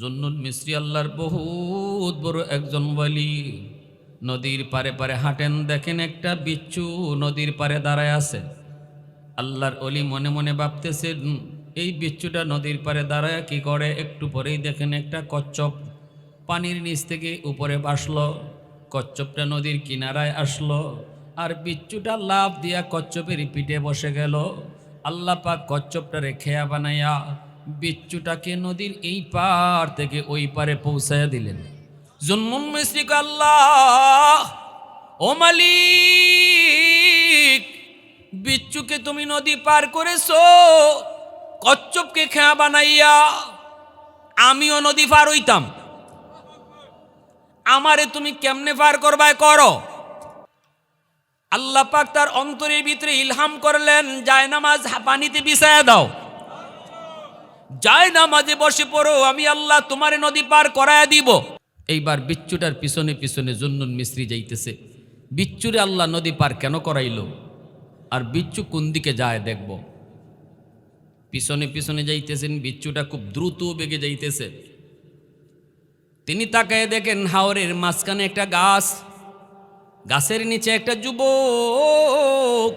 জন্নুল মিস্ত্রি আল্লাহর বহুত বড় একজন বলি নদীর পারে পারে হাঁটেন, দেখেন একটা বিচ্ছু নদীর পারে দাঁড়ায় আছে। আল্লাহর অলি মনে মনে ভাবতেছে এই বিচ্ছুটা নদীর পারে দাঁড়ায় কি করে? একটু পরেই দেখেন একটা কচ্ছপ পানির নিচ থেকে উপরে বাসলো কচ্ছপটা নদীর কিনারায় আসলো। আর বিচ্ছুটা লাভ দিয়া কচ্ছপের পিঠে বসে গেল। আল্লাহ পাক কচ্ছপটারে খেয়া বানাইয়া বিচ্ছুটাকে নদীর এই পার থেকে ওই পারে পৌঁছাইয়া দিলেন। জন্মুন মিশ্রিক আল্লাহ, ও মালিক, বিচ্ছুকে তুমি নদী পার করেছ, কচ্ছপকে খেয়া বানাইয়া আমিও নদী পার হইতাম। আমারে তুমি কেমনে পার করবায় করো? আল্লাহ পাক তার অন্তরের ভিতরে ইলহাম করলেন, যায় নামাজ পানিতে বিছায়া দাও। যায় না মাঝে বসে পড়ো, আমি আল্লাহ তোমারে নদী পার করায়া দিব। এইবার বিচ্ছুটার পিছনে পিছনে জন্নুন মিস্ত্রি যাইতেছে। বিচ্ছুরে আল্লাহ নদী পার কেন করাইল? আর বিচ্ছু কোন দিকে যায় দেখব? পিছনে পিছনে যাইতেছেন, বিচ্ছুটা খুব দ্রুত বেগে যাইতেছে। তিনি তাকায় দেখেন হাওরের মাঝখানে একটা গাছ। গাছের নিচে একটা যুবক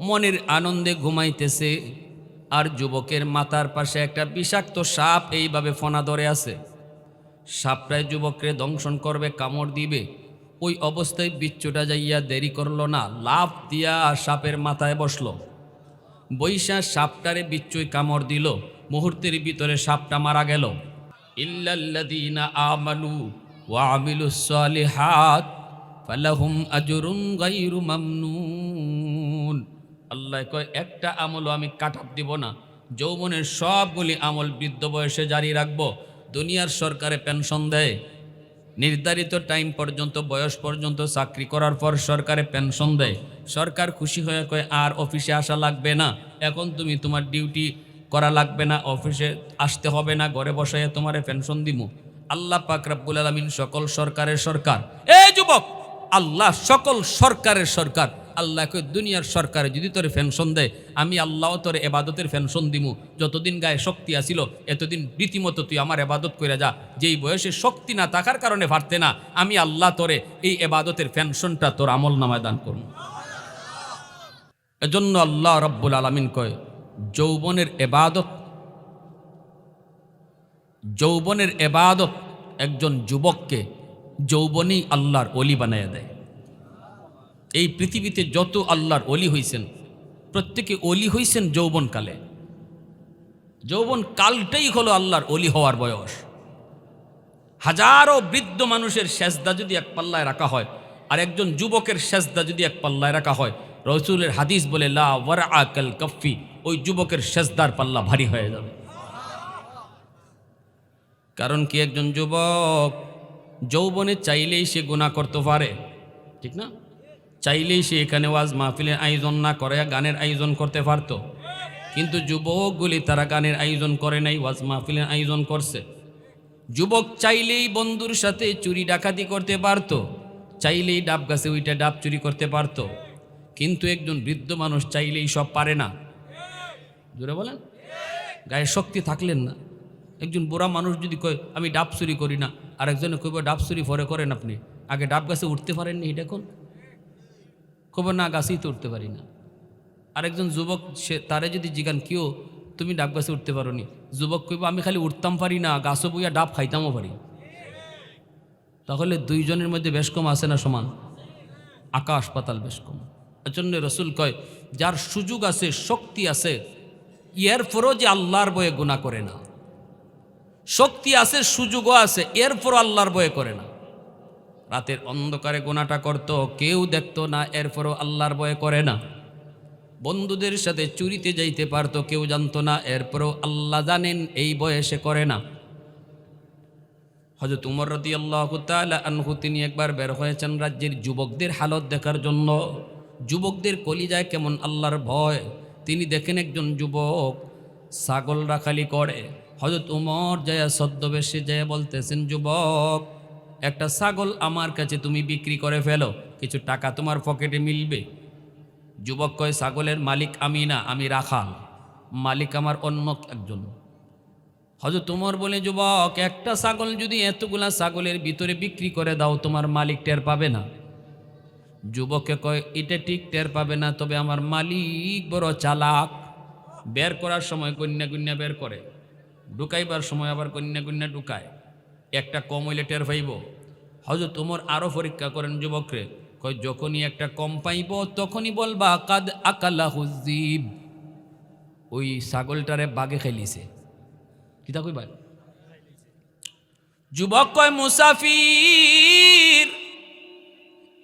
মনের আনন্দে ঘুমাইতেছে। আর যুবকের মাথার পাশে একটা বিষাক্ত সাপ এইভাবে ফোনা ধরে আছে। সাপটায় যুবককে দংশন করবে, কামড় দিবে। ওই অবস্থায় বিচ্ছুটা যাইয়া দেরি করল না লাভ দিয়া সাপের মাথায় বসল। বৈশা সাপটারে বিচ্ছুই কামড় দিল। মুহূর্তের ভিতরে সাপটা মারা গেল। ইল্লাল্লাযীনা আমানু ওয়া আমিলুস সালিহাত, ফালাহুম আজরুন গায়রু মামনুন। আল্লাহ কয়, একটা আমলও আমি কাটাপ দিব না। যৌবনের সবগুলি আমল বৃদ্ধ বয়সে জারি রাখব। দুনিয়ার সরকারে পেনশন দেয়। নির্ধারিত টাইম পর্যন্ত, বয়স পর্যন্ত চাকরি করার পর সরকারে পেনশন দেয়। সরকার খুশি হয়ে কয়, আর অফিসে আসা লাগবে না। এখন তুমি তোমার ডিউটি করা লাগবে না। অফিসে আসতে হবে না। ঘরে বসায় তোমারে পেনশন দিমু। আল্লাহ পাক রাব্বুল আলামিন সকল সরকারের সরকার। এই যুবক, আল্লাহ সকল সরকারের সরকার। আল্লাহ কই দুনিয়ার সরকারে যদি তোরে পেনশন দেয়, আমি আল্লাহ তোরে এবাদতের পেনশন দিমু। যতদিন গায়ে শক্তি আসিল, এতদিন রীতিমতো তুই আমার এবাদত করে যা। যেই বয়সে শক্তি না থাকার কারণে পারতে না, আমি আল্লাহ তোরে এই এবাদতের পেনশনটা তোর আমল নামায় দান করুন এজন্য আল্লাহ রব্বুল আলমিন কয়, যৌবনের এবাদত যৌবনের এবাদত একজন যুবককে যৌবনেই আল্লাহর অলি বানাইয়া দেয়। এই পৃথিবীতে যত আল্লাহর অলি হইছেন, প্রত্যেকে অলি হইছেন যৌবনকালে। যৌবন কালটাই হলো আল্লাহর অলি হওয়ার বয়স। হাজারো বৃদ্ধ মানুষের সেজদা যদি এক পাল্লায় রাখা হয়, আর একজন যুবকের সেজদা যদি এক পাল্লায় রাখা হয়, রসুলের হাদিস বলে, লা আকাল কফি ওই যুবকের সেজদার পাল্লা ভারী হয়ে যাবে। কারণ কি একজন যুবক যৌবনে চাইলেই সে গুণা করতে পারে? ঠিক না? চাইলেই সে এখানে ওয়াজ মাহফিলের আয়োজন না করে গানের আয়োজন করতে পারতো। কিন্তু যুবকগুলি তারা গানের আয়োজন করে নাই, ওয়াজ মাহফিলের আয়োজন করছে। যুবক চাইলেই বন্ধুর সাথে চুরি ডাকাতি করতে পারতো, চাইলেই ডাব গাছে ওইটা ডাব চুরি করতে পারতো। কিন্তু একজন বৃদ্ধ মানুষ চাইলেই সব পারে না। জোরে বলেন? গায়ে শক্তি থাকলেন না। একজন বুড়া মানুষ যদি কয়, আমি ডাব চুরি করি না। আর একজনে কইব, ডাব চুরি পরে করেন আপনি। আগে ডাব গাছে উঠতে পারেননি, এটা কোন? কব না গাছেই তো উঠতে পারি না। আরেকজন যুবক, সে তারে যদি জিগান কেউ তুমি ডাব গাছে উঠতে পারো নি যুবক কইব, আমি খালি উঠতাম পারি না, গাছও বইয়া ডাব খাইতামও পারি। তাহলে দুইজনের মধ্যে বেশ কম আছে না সমান? আকাশ পাতাল বেশ কম। এজন্য রসুল কয়, যার সুযোগ আছে, শক্তি আছে, এর পরও যে আল্লাহর বয়ে গুণা করে না। শক্তি আছে, সুযোগও আছে এরপর আল্লাহর বয়ে করে না। রাতের অন্ধকারে গোনাটা করতো, কেউ দেখতো না, এরপরও আল্লাহর বয়ে করে না। বন্ধুদের সাথে চুরিতে যাইতে পারতো, কেউ জানতো না, এরপরও আল্লাহ জানেন এই বয়সে করে না। হজরত উমর রদি আল্লাহ আনহু, তিনি একবার বের হয়েছেন রাজ্যের যুবকদের হালত দেখার জন্য। যুবকদের কলিজায় কেমন আল্লাহর ভয়। তিনি দেখেন একজন যুবক ছাগল রাখালি করে। হজরত উমর জয়া ছদ্মবেশে জয়া বলতেছেন, যুবক একটা ছাগল আমার কাছে তুমি বিক্রি করে ফেলো, কিছু টাকা তোমার পকেটে মিলবে। যুবক কয়, ছাগলের মালিক আমি না, আমি রাখাল। মালিক আমার অন্য একজন। হয়তো তোমার বলে, যুবক, একটা ছাগল যদি এতগুলা ছাগলের ভিতরে বিক্রি করে দাও, তোমার মালিক টের পাবে না। যুবককে কয়, এটা ঠিক টের পাবে না, তবে আমার মালিক বড় চালাক। বের করার সময় কন্যা কন্যা বের করে। ঢুকাইবার সময় আবার কন্যা কন্যা ঢুকায়। একটা কম হইলে টের পাইব। হয়তো তোমার আরও পরীক্ষা করেন যুবকরে, কয়, যখনই একটা কম পাইব, তখনই বলবা, কাদ আকালা হুজিব ওই ছাগলটারে বাগে খেলিছে কিতা কইবা? যুবক কয়, মুসাফির,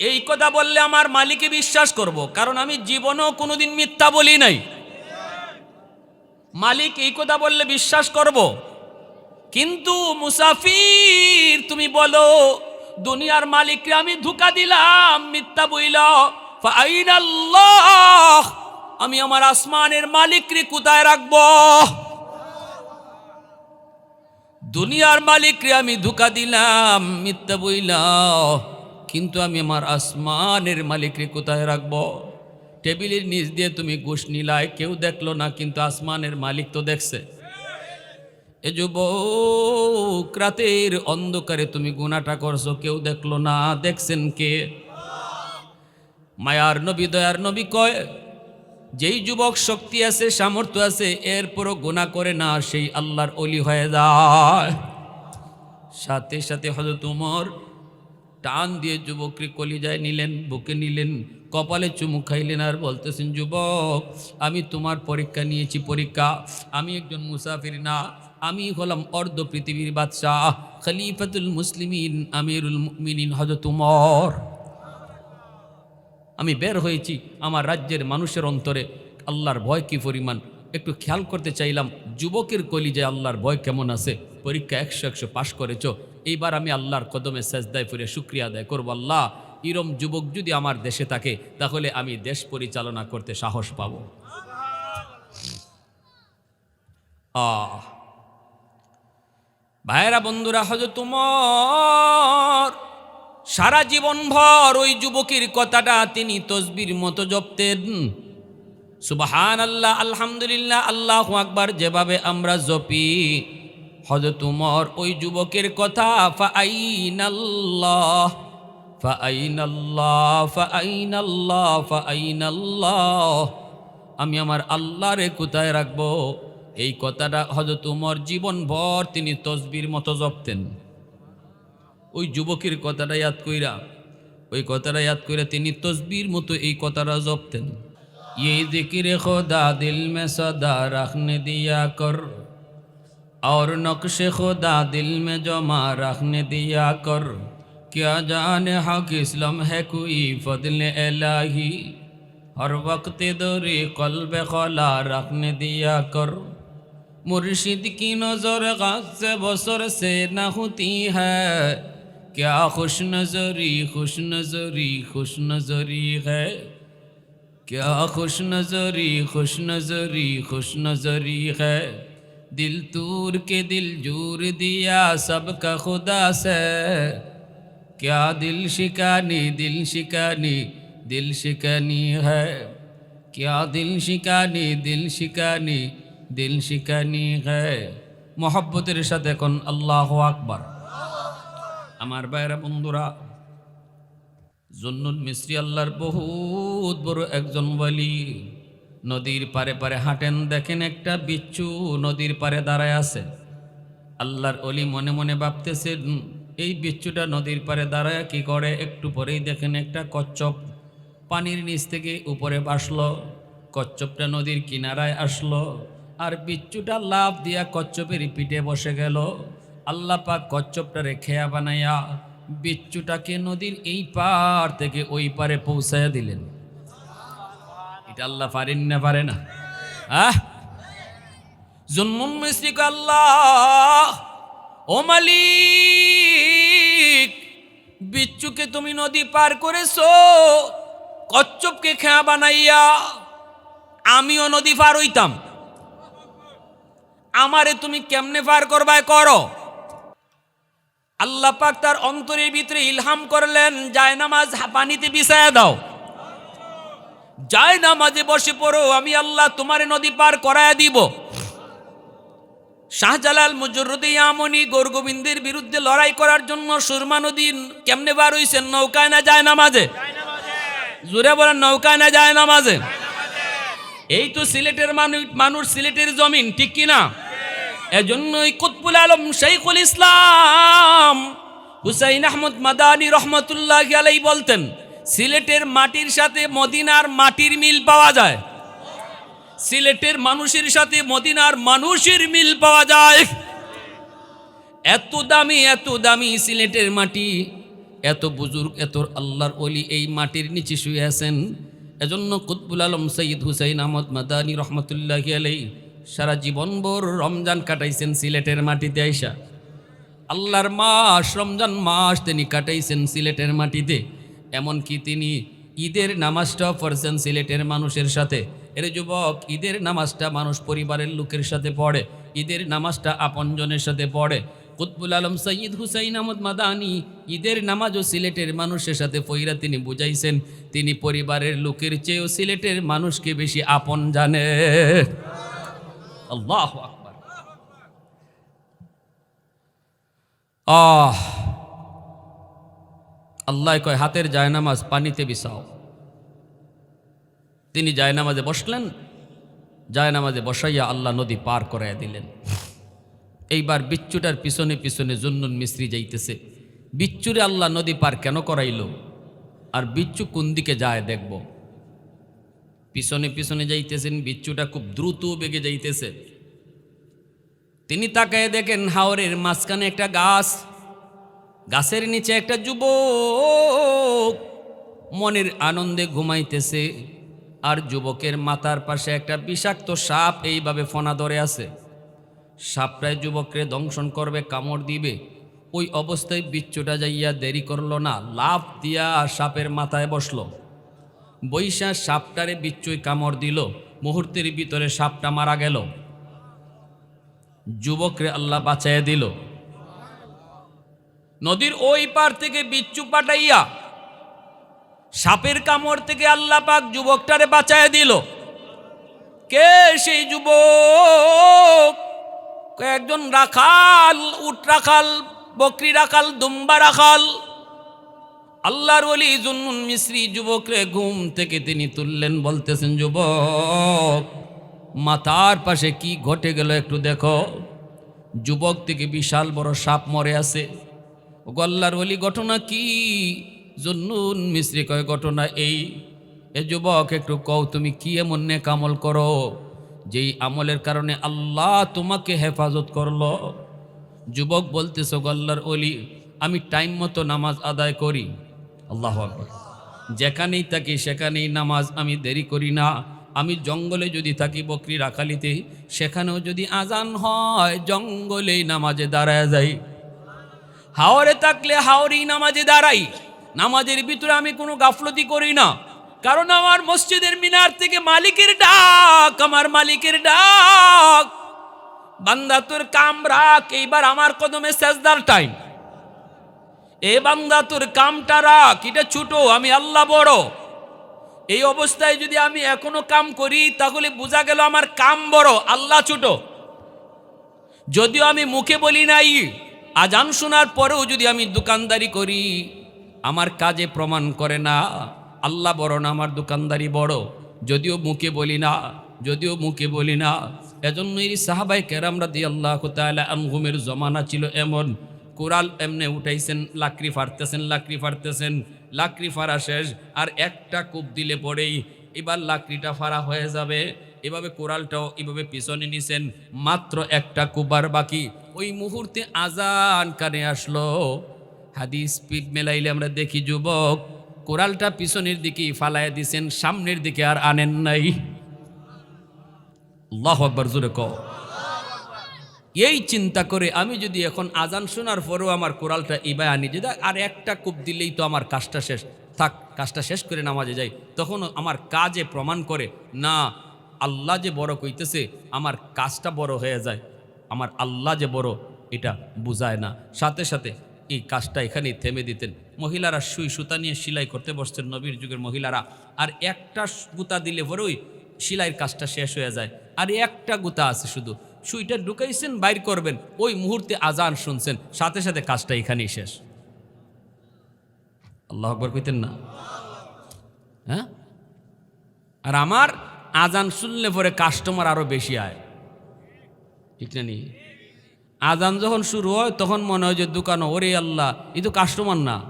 এই কথা বললে আমার মালিকে বিশ্বাস করব, কারণ আমি জীবনেও কোনোদিন মিথ্যা বলি নাই। মালিক এই কথা বললে বিশ্বাস করব কিন্তু মুসাফির, তুমি বলো, দুনিয়ার মালিককে আমি ধোকা দিলাম, মিথ্যা বইল। আমি আমার আসমানের মালিককে কোথায় রাখব? দুনিয়ার মালিকরে আমি ধোকা দিলাম, মিথ্যা বইলা। কিন্তু আমি আমার আসমানের মালিকরে কোথায় রাখব? টেবিলের নিচ দিয়ে তুমি ঘুষ নিলায় কেউ দেখল না, কিন্তু আসমানের মালিক তো দেখছে। এ যুবক, রাতের অন্ধকারে তুমি গুণাটা করছ, কেউ দেখল না, দেখছেন কে? মায়ার নবী, দয়ার নবী কয়, যেই যুবক শক্তি আছে, সামর্থ্য আছে, এরপরও গুণা করে না, সেই আল্লাহর অলি হয়ে যায়। সাথে সাথে হয়তো তোমার টান দিয়ে যুবককে কলিজায় নিলেন, বুকে নিলেন, কপালে চুমু খাইলেন আর বলতেছেন, যুবক, আমি তোমার পরীক্ষা নিয়েছি, পরীক্ষা। আমি একজন মুসাফির না আমি হলাম অর্ধ পৃথিবীর বাদশাহ, খলিফাতুল মুসলিমিন, আমিরুল মুমিনিন হজরত উমর। আমি বের হয়েছি আমার রাজ্যের মানুষের অন্তরে। আল্লাহর ভয় কি পরিমাণ? একটু খেয়াল করতে চাইলাম, যুবকের কলিজে আল্লাহর ভয় কেমন আছে? পরীক্ষা একশো একশো পাশ করেছ। এইবার আমি আল্লাহর কদমে সেজদায় ফিরে শুক্রিয়া আদায় করব, আল্লাহ। ইরম যুবক যদি আমার দেশে থাকে, তাহলে আমি দেশ পরিচালনা করতে সাহস পাব। আহ! ভাইরা বন্ধুরা হজরত তোমার সারা জীবন ভর ওই যুবকের কথাটা তিনি তসবির মতো জপতেন। সুবাহান আল্লাহ আলহামদুলিল্লাহ, আল্লাহ আকবার, যেভাবে আমরা জপি। হজরত উমর ওই যুবকের কথা ফাইনাল্লাহ ফাইনাল্লাহ ফাইনাল্লাহ ফাইনাল্লাহ আমি আমার আল্লাহরে কোথায় রাখব? এই কথাটা হজরত উমর জীবন ভর তিনি তসবির মতো জপতেন ওই যুবকের কথাটা ইয়াদ কইরা ওই কথাটা ইয়াদ কইরা তিনি তসবির মতো এই কথাটা জপতেন ये जिक्र खुदा दिल में सदा रखने दिया कर और नक्श खुदा दिल में जमा रखने दिया कर क्या जाने हक इस्लाम है कोई फजल इलाही हर वक्त दौरी कल्ब खला रखने दिया कर मुर्शिद की नज़र गाज बसर से न होती है। क्या खुश नजरी खुश नजरी खुश नजरी है? क्या खुश नजरी खुश नजरी खुश नजरी है? दिल तूर के दिल जूर दिया सबका खुदा से। क्या दिल शिकानी दिल शिकानी दिल शिकानी है? क्या दिल शिकानी दिल शिकानी দিল শিকানি হ্যাঁ মহব্বতের সাথে এখন আল্লাহ আকবার। আমার বাইরা বন্ধুরা জুন্নুল মিস্রি আল্লাহর বহুত বড় একজন বলি নদীর পারে পারে হাঁটেন, দেখেন একটা বিচ্ছু নদীর পারে দাঁড়ায় আছে। আল্লাহর অলি মনে মনে ভাবতেছেন এই বিচ্ছুটা নদীর পারে দাঁড়ায় কি করে? একটু পরেই দেখেন একটা কচ্ছপ পানির নিচ থেকে উপরে বাসলো কচ্ছপটা নদীর কিনারায় আসলো। আর বিচ্ছুটা লাভ দিয়া কচ্ছপের পিঠে বসে গেল। আল্লাহ পাক কচ্ছপটারে খেয়া বানাইয়া বিচ্ছুটাকে নদীর এই পার থেকে ওই পারে পৌঁছায়া দিলেন। এটা আল্লাহ পারেন না পারে না? আহ! জন্মুন মিস্ত্রিক আল্লাহ, ও মালিক, বিচ্ছুকে তুমি নদী পার করেছ, কচ্ছপকে খেয়া বানাইয়া আমিও নদী পার হইতাম। আমারে তুমি কেমনে পার করবায় করো? আল্লাহ পাক তার অন্তরের ভিতরে ইলহাম করলেন যায় নামাজ পানিতে বিছায়া দাও। যায় নামাজে বসে পড়ো, আমি আল্লাহ তোমার নদী পার করায়া দিব। শাহজালাল মুজরুদ্দি আমনি গোরগোবিন্দের বিরুদ্ধে লড়াই করার জন্য সুরমা নদী কেমনে বার হইছেন নৌকায় না যায় নামাজে জোরে বলেন, নৌকায় না যায় নামাজে এই তো সিলেটের মানুষ মানুষ সিলেটের জমিন, ঠিক কিনা? এজন্যই কুতবুল আলম শৈখুল ইসলাম হুসাইন আহমদ মাদানী রহমতুল্লাহ আলাই বলতেন, সিলেটের মাটির সাথে মদিনার মাটির মিল পাওয়া যায়। সিলেটের মানুষের সাথে মদিনার মানুষের মিল পাওয়া যায়। এত দামি এত দামি সিলেটের মাটি, এত বুজুর্গ, এত আল্লাহর অলি এই মাটির নিচে শুয়ে আছেন। এজন্য কুতবুল আলম সঈদ হুসাইন আহমদ মাদানী রহমতুল্লাহ আলাই সারা জীবনভর রমজান কাটাইছেন সিলেটের মাটিতে আইসা। আল্লাহর মাস, রমজান মাস তিনি কাটাইছেন সিলেটের মাটিতে। এমনকি তিনি ঈদের নামাজটাও পড়ছেন সিলেটের মানুষের সাথে। এর যুবক, ঈদের নামাজটা মানুষ পরিবারের লোকের সাথে পড়ে। ঈদের নামাজটা আপনজনের সাথে পড়ে। কুতবুল আলম সঈদ হুসাইন আহমদ মাদানি, ঈদের নামাজও সিলেটের মানুষের সাথে পইরা তিনি বুঝাইছেন। তিনি পরিবারের লোকের চেয়েও সিলেটের মানুষকে বেশি আপন জানে আল্লাহ আকবার। আহ, আল্লাহ কয়, হাতের জায়নামাজ পানিতে বিছাও। তিনি জায়নামাজে বসলেন, জায়নামাজে বসাইয়া আল্লাহ নদী পার করাইয়া দিলেন। এইবার বিচ্ছুটার পিছনে পিছনে জুন্নুন মিস্ত্রি যাইতেছে। বিচ্ছুরে আল্লাহ নদী পার কেন করাইল? আর বিচ্ছু কোন দিকে যায় দেখব? পিছনে পিছনে যাইতেছেন, বিচ্ছুটা খুব দ্রুত বেগে যাইতেছে। তিনি তাকায় দেখেন হাওরের মাঝখানে একটা গাছ। গাছের নিচে একটা যুবক মনের আনন্দে ঘুমাইতেছে আর যুবকের মাথার পাশে একটা বিষাক্ত সাপ এইভাবে ফনা ধরে আছে। সাপটায় যুবককে দংশন করবে, কামড় দিবে। ওই অবস্থায় বিচ্ছুটা যাইয়া দেরি করল না লাভ দিয়া সাপের মাথায় বসল। বৈশা সাপটারে বিচ্ছুই কামড় দিল, মুহূর্তের ভিতরে সাপটা মারা গেল। যুবকরে আল্লাহ বাঁচাইয়া দিল। নদীর ওই পার থেকে বিচ্ছু পাঠাইয়া সাপের কামড় থেকে আল্লাহ পাক যুবকটারে বাঁচাইয়া দিল। কে সেই যুবক? একজন রাখাল, উট রাখাল, বকরি রাখাল, দুম্বা রাখাল আল্লাহর ওলি জুন্নুন মিশ্রি যুবকরে ঘুম থেকে তিনি তুললেন, বলতেছেন, যুবক, মাথার পাশে কি ঘটে গেল একটু দেখো। যুবক থেকে বিশাল বড় সাপ মরে আছে। গল্লার ওলি, ঘটনা কি? জন্নুন মিশ্রি কয়, ঘটনা এই, এ যুবক, একটু কও তুমি কি এমন নেক আমল করো, যেই আমলের কারণে আল্লাহ তোমাকে হেফাজত করল? যুবক বলতেছ গল্লার অলি আমি টাইম মতো নামাজ আদায় করি। আল্লাহ যেখানেই থাকি সেখানেই নামাজ আমি দেরি করি না। আমি জঙ্গলে যদি থাকি বকরি রাখালিতে সেখানেও যদি আজান হয়, জঙ্গলেই নামাজে দাঁড়ায় যাই। হাওরে থাকলে হাওরেই নামাজে দাঁড়াই। নামাজের ভিতরে আমি কোনো গাফলতি করি না। কারণ আমার মসজিদের মিনার থেকে মালিকের ডাক, আমার মালিকের ডাক। বান্দা তোর কাম রাখ এইবার আমার কদমে সেজদার টাইম এ বান্দা, তোর কামটা রাখ, এটা ছোট, আমি আল্লাহ বড়। এই অবস্থায় যদি আমি এখনও কাম করি, তাহলে বোঝা গেল আমার কাম বড়, আল্লাহ ছোট। যদিও আমি মুখে বলি নাই, আজান শোনার পরেও যদি আমি দোকানদারি করি, আমার কাজে প্রমাণ করে না, আল্লাহ বড় না, আমার দোকানদারি বড়। যদিও মুখে বলি না, যদিও মুখে বলি না, এজন্যই সাহাবাই কেরামরা দিয়ে আল্লাহ তাআলা আনহুমের জমানা ছিল এমন কোরাল এমনে উঠাইছেন, লাকড়ি ফাড়তেছেন লাকড়ি ফাড়তেছেন, লাকড়ি ফাড়া শেষ, আর একটা কূপ দিলে পরেই এবার লাকড়িটা ফাড়া হয়ে যাবে। এভাবে কোরালটাও এভাবে পিছনে নিছেন, মাত্র একটা কুবার বাকি। ওই মুহূর্তে আজান কানে আসলো। হাদিস পিক মেলাইলে আমরা দেখি, যুবক কোরালটা পিছনের দিকেই ফালাইয়া দিছেন, সামনের দিকে আর আনেন নাই। আল্লাহ আকবর, জোরে কও। এই চিন্তা করে আমি যদি এখন আজান শোনার পরেও আমার কোরালটা ইবায় আনি, যদি আর একটা কূপ দিলেই তো আমার কাজটা শেষ, থাক, কাজটা শেষ করে নামাজে যাই, তখন আমার কাজে প্রমাণ করে, না, আল্লাহ যে বড় কইতেছে, আমার কাজটা বড় হয়ে যায়, আমার আল্লাহ যে বড়, এটা বুঝায় না। সাথে সাথে এই কাজটা এখানেই থেমে দিতেন। মহিলারা সুই সুতা নিয়ে সেলাই করতে বসতেন নবীর যুগের মহিলারা। আর একটা গুতা দিলে পরেই সেলাইয়ের কাজটা শেষ হয়ে যায়। আর একটা গুতা আছে শুধু সুইটা ঢুকাইছেন, বাইর করবেন। ওই মুহূর্তে আজান শুনছেন। সাথে সাথে কাজটা এখানেই শেষ। আল্লাহ আকবর কইতেন না? হ্যাঁ? আর আমার আজান শুনলে পরে কাস্টমার আরও বেশি আয়। ঠিক না নি? আজান যখন শুরু হয়, তখন মনে হয় যে দোকানও ওরে আল্লাহ, এ তো কাস্টমার না।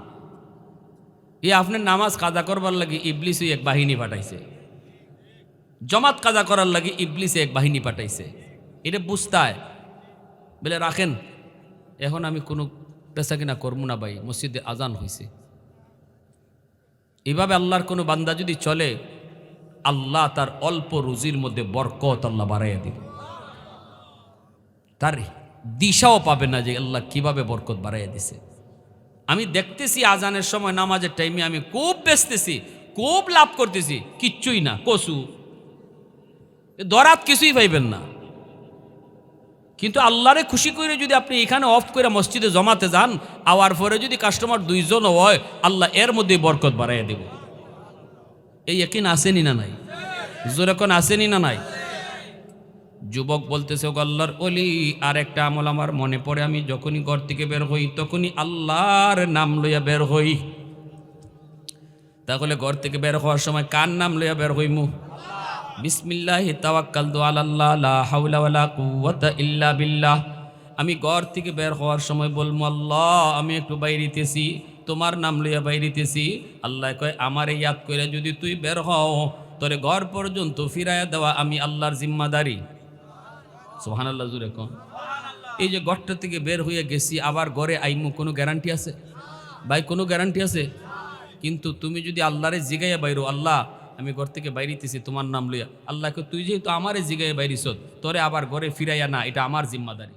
এ আপনার নামাজ কাজা করবার লাগে ইবলিস এক বাহিনী পাঠাইছে। জমাত কাজা করার লাগে ইবলিস এক বাহিনী পাঠাইছে। এটা বুঝতায়। বলে, রাখেন, এখন আমি কোনো পেশা কিনা করব না ভাই, মসজিদে আজান হয়েছে এভাবে আল্লাহর কোনো বান্দা যদি চলে, আল্লাহ তার অল্প রুজির মধ্যে বরকত আল্লাহ বাড়াইয়া দিবে। তার দিশাও পাবে না যে আল্লাহ কীভাবে বরকত বাড়াইয়া দিছে। আমি দেখতেছি আজানের সময় নামাজের টাইমে আমি খুব বেচতেছি খুব লাভ করতেছি, কিচ্ছুই না, কসু। দরাত কিছুই পাইবেন না। কিন্তু আল্লাহরে খুশি করে যদি আপনি এখানে অফ করে মসজিদে জমাতে যান, আওয়ার পরে যদি কাস্টমার দুইজন হয়, আল্লাহ এর মধ্যে বরকত বাড়াইয়া দেব। এই একিন আসেনি না নাই? জোরেকন আসেনি না নাই? যুবক বলতেছে, ওগো আল্লাহর অলি আর একটা আমল আমার মনে পড়ে, আমি যখনই ঘর থেকে বের হই, তখনই আল্লাহর নাম লইয়া বের হই। তাহলে ঘর থেকে বের হওয়ার সময় কার নাম লইয়া বের হইমু? বিসমিল্লাহি তাওয়াক্কালতু আলাল্লাহ, লা হাওলা ওয়ালা কুওয়াতা ইল্লা বিল্লাহ। আমি ঘর থেকে বের হওয়ার সময় বলব আল্লাহ, আমি একটু বাইরিতেছি, তোমার নাম লইয়া বাইরিতেছি। আল্লাহ কয়, আমারে ইয়াদ করে যদি তুই বের হও, তোরে ঘর পর্যন্ত ফিরাইয়া দেওয়া আমি আল্লাহর জিম্মাদারি। সোহান আল্লাহ জুড়ে কন। এই যে ঘরটা থেকে বের হয়ে গেছি, আবার ঘরে আইমু, কোনো গ্যারান্টি আছে? ভাই, কোনো গ্যারান্টি আছে? কিন্তু তুমি যদি আল্লাহরে জিগাইয়া বাইরো, আল্লাহ আমি ঘর থেকে বাইরিতেছি, তোমার নাম লইয়া। আল্লাহকে তুই যেহেতু আমারে জিগায় বাইরিস তোরে আবার ঘরে ফিরাইয়া না, এটা আমার জিম্মাদারি।